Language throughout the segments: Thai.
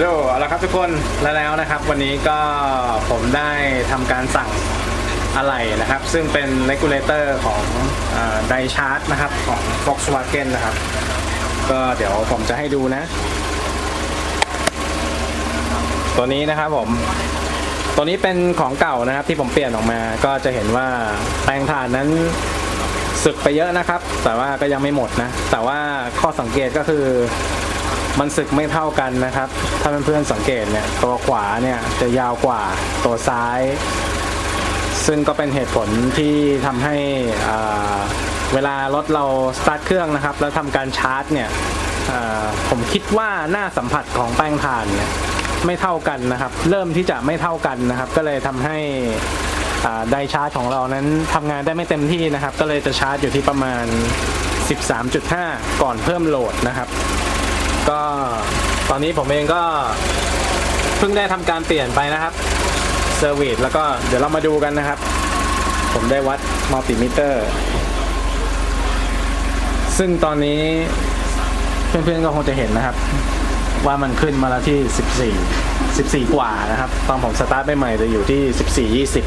ฮัลโหลเอาละครับทุกคนแล้วแล้วนะครับ วันนี้ก็ผมได้ทำการสั่งอะไหล่นะครับ ซึ่งเป็นเลกูลเลเตอร์ของไดชาร์ตนะครับ ของ Volkswagen นะครับ ก็เดี๋ยวผมจะให้ดูนะ ตัวนี้นะครับผม ตัวนี้เป็นของเก่านะครับที่ผมเปลี่ยนออกมา ก็จะเห็นว่าแปลงถ่านนั้นสึกไปเยอะนะครับ แต่ว่าก็ยังไม่หมดนะ แต่ว่าข้อสังเกตก็คือ มันสึกไม่เท่ากันนะครับ ถ้าเพื่อนๆสังเกตเนี่ยตัวขวาเนี่ยจะยาวกว่าตัวซ้าย ซึ่งก็เป็นเหตุผลที่ทำให้เวลารถเราสตาร์ทเครื่องนะครับ แล้วทำการชาร์จเนี่ยผมคิดว่าหน้าสัมผัสของแป้งถ่านเนี่ยไม่เท่ากันนะครับ เริ่มที่จะไม่เท่ากันนะครับ ก็เลยทำให้ไดชาร์จของเรานั้นทำงานได้ไม่เต็มที่นะครับ ก็เลยจะชาร์จอยู่ที่ประมาณ 13.5 ก่อนเพิ่มโหลดนะครับ ก็ตอนนี้ผมเองก็เพิ่งได้ทำการเปลี่ยนไปนะครับเซอร์วิสแล้วก็เดี๋ยวเรามาดูกันนะครับ ผมได้วัดมัลติมิเตอร์ ซึ่งตอนนี้เพื่อนๆก็คงจะเห็นนะครับ ว่ามันขึ้นมาแล้วที่ 14 14 กว่านะครับ ตอนผมสตาร์ทใหม่ๆจะอยู่ที่ 14 20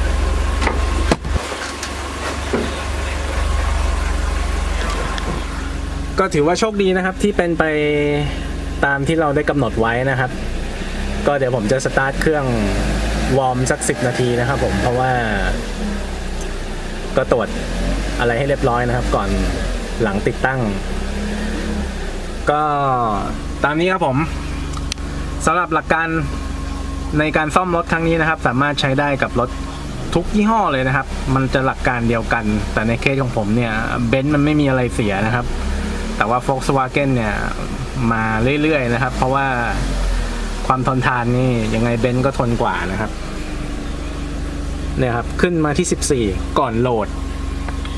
ก็ถือว่าโชคดีนะครับที่เป็นไป ตามที่เราได้กำหนดไว้นะครับ ก็เดี๋ยวผมจะสตาร์ทเครื่องวอร์มสักสินาทีนะครับผมเพราะว่า ก็ตรวจอะไรให้เรียบร้อยนะครับ ก่อนหลังติดตั้ง ก็ตามนี้ครับผมสำหรับหลักการในการซ่อมรถครั้งนี้นะครับ สามารถใช้ได้กับรถทุกยี่ห้อเลยนะครับ มันจะหลักการเดียวกัน แต่ในเคสของผมเนี่ยเบนซ์มันไม่มีอะไรเสียนะครับ แต่ว่า Volkswagen เนี่ยมาเรื่อยๆนะครับ เพราะว่าความทนทานนี่ยังไงเบนซ์ก็ทนกว่านะครับเนี่ยครับ ขึ้นมาที่ 14 ก่อนโหลด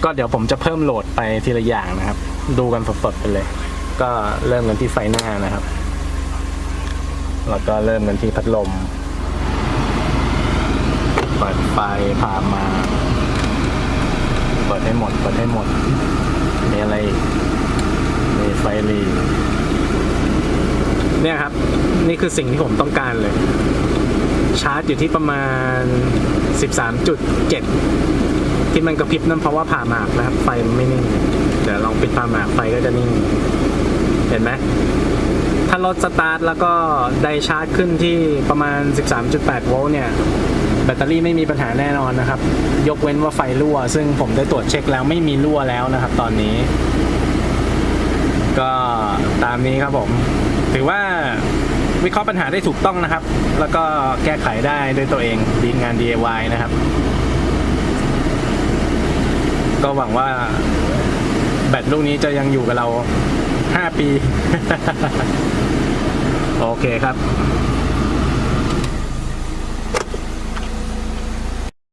ก็เดี๋ยวผมจะเพิ่มโหลดไปทีละอย่างนะครับ ดูกันสดๆไปเลย ก็เริ่มกันที่ไฟหน้านะครับ แล้วก็เริ่มกันที่พัดลมเปิดไฟผ่ามา เปิดให้หมด เปิดให้หมด มีอะไรีไฟหรีเนี่ยครับ นี่คือสิ่งที่ผมต้องการเลย ชาร์จอยู่ที่ประมาณ 13.7 ที่มันกระพริบนั่นเพราะว่าผ่าหมากนะครับ ไฟมันไม่นิ่งเดี๋ยวลองปิดผ่าหมากไฟก็จะนิ่ง เห็นไหมถ้ารถสตาร์ทแล้วก็ได้ชาร์จขึ้นที่ประมาณ 13.8 โวลต์เนี่ย แบตเตอรี่ไม่มีปัญหาแน่นอนนะครับ ยกเว้นว่าไฟรั่ว ซึ่งผมได้ตรวจเช็คแล้วไม่มีรั่วแล้วนะครับ ตอนนี้ามนี้ครับผม ถือว่าวิเคราะห์ปัญหาได้ถูกต้องนะครับ แล้วก็แก้ไขได้ด้วยตัวเองดีงาน DIY นะครับ ก็หวังว่าแบตลูกนี้จะยังอยู่กับเรา 5 ปี โอเคครับ